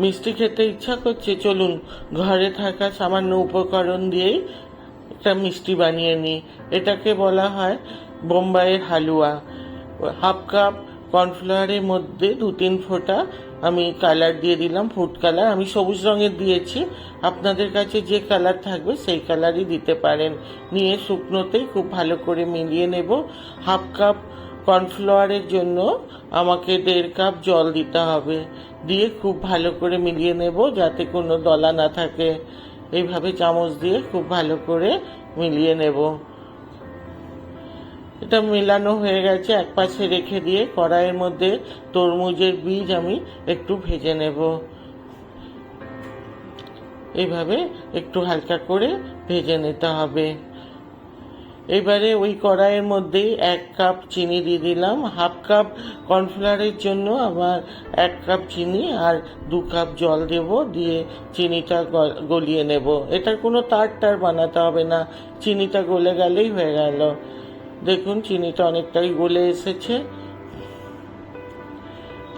মিষ্টি খেতে ইচ্ছা করছে, চলুন ঘরে থাকা সামান্য উপকরণ দিয়েই একটা মিষ্টি বানিয়ে নিই। এটাকে বলা হয় বোম্বাইয়ের হালুয়া। হাফ কাপ কর্নফ্লাওয়ারের মধ্যে দু তিন ফোঁটা আমি কালার দিয়ে দিলাম, ফুড কালার। আমি সবুজ রঙের দিয়েছি। আপনাদের কাছে যে কালার থাকবে সেই কালারই দিতে পারেন। নিয়ে শুকনোতেই খুব ভালো করে মিলিয়ে নেব। হাফ কাপ কর্নফ্লাওয়ারের জন্য আমাকে দেড় কাপ জল দিতে হবে। দিয়ে খুব ভালো করে মিলিয়ে নেব যাতে কোনো দলা না থাকে। এইভাবে চামচ দিয়ে খুব ভালো করে মিলিয়ে নেব। এটা মেলানো হয়ে গেছে, এক পাশে রেখে দিয়ে কড়াইয়ের মধ্যে তরমুজের বীজ আমি একটু ভেজে নেব। এইভাবে একটু হালকা করে ভেজে নিতে হবে। এবারে ওই কড়াইয়ের মধ্যেই এক কাপ চিনি দিয়ে দিলাম, হাফ কাপ কর্নফ্লাওয়ারের জন্য আবার এক কাপ চিনি আর দু কাপ জল দেব, দিয়ে চিনিটা গলিয়ে নেব। এটার কোনো তার টার বানাতে হবে না, চিনিটা গলে গেলেই হয়ে গেল। দেখুন, চিনিটা অনেকটাই গলে এসেছে।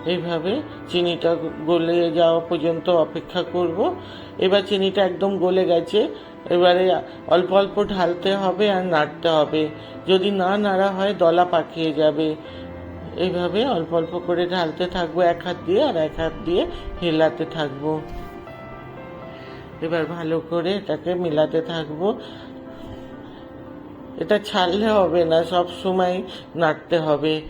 এইভাবে চিনিটা গলে যাওয়া পর্যন্ত অপেক্ষা করব। এবার চিনিটা একদম গলে গেছে। এবারে অল্প অল্প ঢালতে হবে আর নাড়তে হবে। যদি না নাড়া হয়, দলা পাকিয়ে যাবে। এইভাবে অল্প অল্প করে ঢালতে থাকব, এক হাত দিয়ে আর এক হাত দিয়ে হেলাতে থাকব। এবার ভালো করে এটাকে মেলাতে থাকব। এটা ছাড়লে হবে না, সব সময় নাড়তে হবে।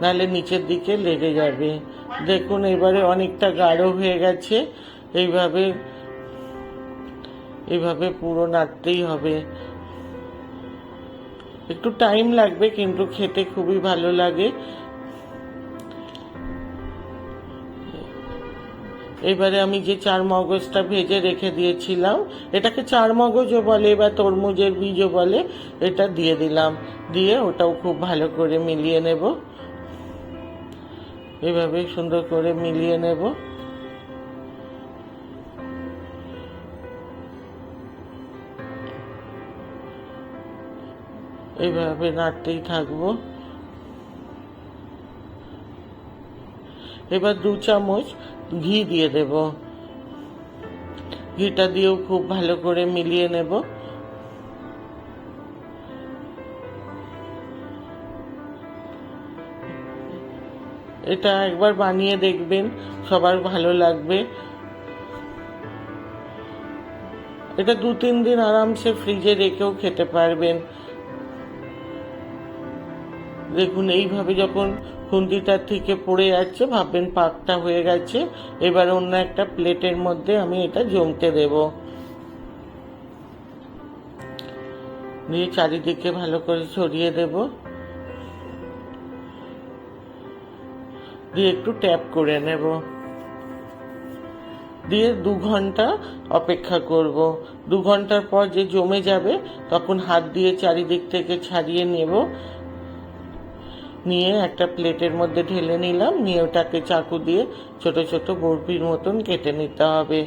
নাহলে নিচের দিকে লেগে যাবে। দেখুন, এবারে অনেকটা গাঢ় হয়ে গেছে। এইভাবে এইভাবে পুরো নাড়তেই হবে। একটু টাইম লাগবে, কিন্তু খেতে খুবই ভালো লাগে। এবারে আমি যে চার মগজটা ভেজে রেখে দিয়েছিলাম, এটাকে চার মগজও বলে বা তরমুজের বীজও বলে, এটা দিয়ে দিলাম। দিয়ে ওটাও খুব ভালো করে মিলিয়ে নেব। এভাবে সুন্দর করে মিলিয়ে নেব। এইভাবে নাড়তেই থাকব। এবার দু চামচ ঘি দিয়ে দেব। ঘিটা দিয়েও খুব ভালো করে মিলিয়ে নেব। এটা একবার বানিয়ে দেখবেন, সবার ভালো লাগবে। এটা দু তিন দিন আরামসে ফ্রিজে রেখেও খেতে পারবেন। দেখুন, এইভাবে যখন খুন্তিটার থেকে পড়ে যাচ্ছে ভাববেন পাকটা হয়ে গেছে, এবার অন্য একটা প্লেটের মধ্যে আমি এটা জমতে দেব। দিয়ে চারিদিকে ভালো করে ছড়িয়ে দেব। দিয়ে একটু ট্যাপ করে নেব। দিয়ে দু ঘণ্টা অপেক্ষা করব। দু ঘণ্টার পর যে জমে যাবে, তখন হাত দিয়ে চারিদিক থেকে ছাড়িয়ে নেব। নিয়ে একটা প্লেটের মধ্যে ঢেলে নিলাম, নিয়ে ওটাকে চাকু দিয়ে ছোট ছোট বরফির মতন কেটে নিতে হবে।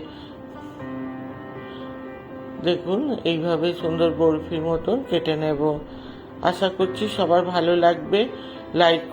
দেখুন, এইভাবে সুন্দর বরফির মতন কেটে নেব। আশা করছি সবার ভালো লাগবে। লাইক